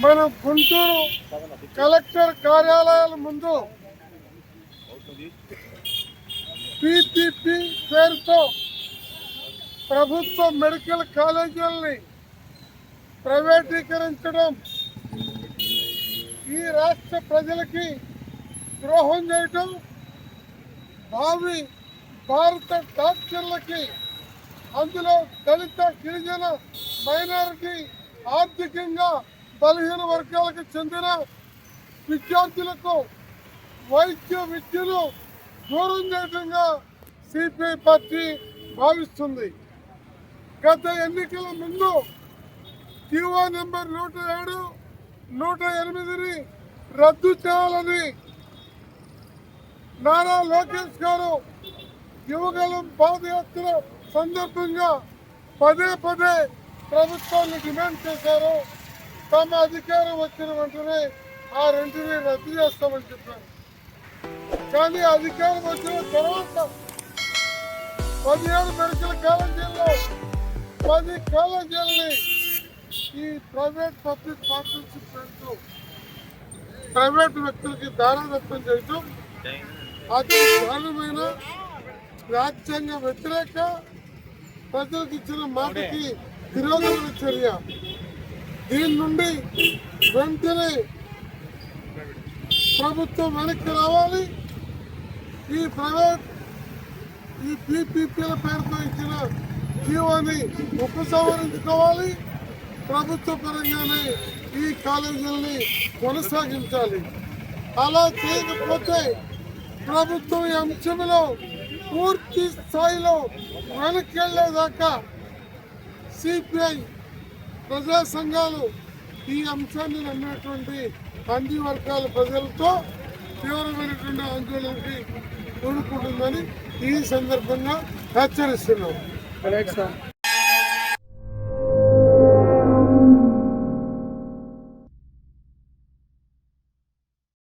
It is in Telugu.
మన గుంటూరు కలెక్టర్ కార్యాలయాల ముందు పిపిపి పేరుతో ప్రభుత్వ మెడికల్ కాలేజీలని ప్రైవేటీకరించడం ఈ రాష్ట్ర ప్రజలకి ద్రోహం చేయటం భావి భారత డాక్టర్లకి అందులో దళిత గిరిజన మైనారిటీ ఆర్థికంగా బలహీన వర్గాలకు చెందిన విద్యార్థులకు వైద్య విద్యను దూరం చేయడంగా సిపిఐ పార్టీ భావిస్తుంది. గత ఎన్నికల ముందు క్యూఆ నెంబర్ నూట ఏడు నూట ఎనిమిదిని రద్దు చేయాలని నారా లోకేష్ గారు యువగలం పాదయాత్ర సందర్భంగా పదే పదే ప్రభుత్వాన్ని డిమాండ్ చేశారు. తమ అధికారం వచ్చిన వెంటనే ఆ రెంటిని రద్దు చేస్తామని చెప్పారు. కానీ అధికారం వచ్చిన తర్వాత పదిహేడు మెడికల్ కాలేజీల్లో పది కాలేజీలని ఈ ప్రైవేట్ పబ్లిక్ పార్ట్నర్షిప్ పెడుతూ ప్రైవేట్ వ్యక్తులకి దారాదత్వం చేయటం అది దారుణమైన రాజ్యాంగ వ్యతిరేక ప్రజలకు ఇచ్చిన మాటకి విరోధమైన చర్య. దీని నుండి వెంటనే ప్రభుత్వం వెనక్కి రావాలి. ఈ ప్రైవేట్ ఈ పీపీపీల పేరుతో ఇచ్చిన జీవోని ఉపసంహరించుకోవాలి. ప్రభుత్వ పరంగానే ఈ కాలేజీలని కొనసాగించాలి. అలా చేయకపోతే ప్రభుత్వం ఈ అంశంలో పూర్తి స్థాయిలో వెనక్కి వెళ్ళేదాకా సిపిఐ ప్రజా సంఘాలు ఈ అంశాన్ని నమ్మినటువంటి అన్ని వర్గాల ప్రజలతో తీవ్రమైనటువంటి ఆందోళనకి కూడుకుంటుందని ఈ సందర్భంగా హెచ్చరిస్తున్నాం.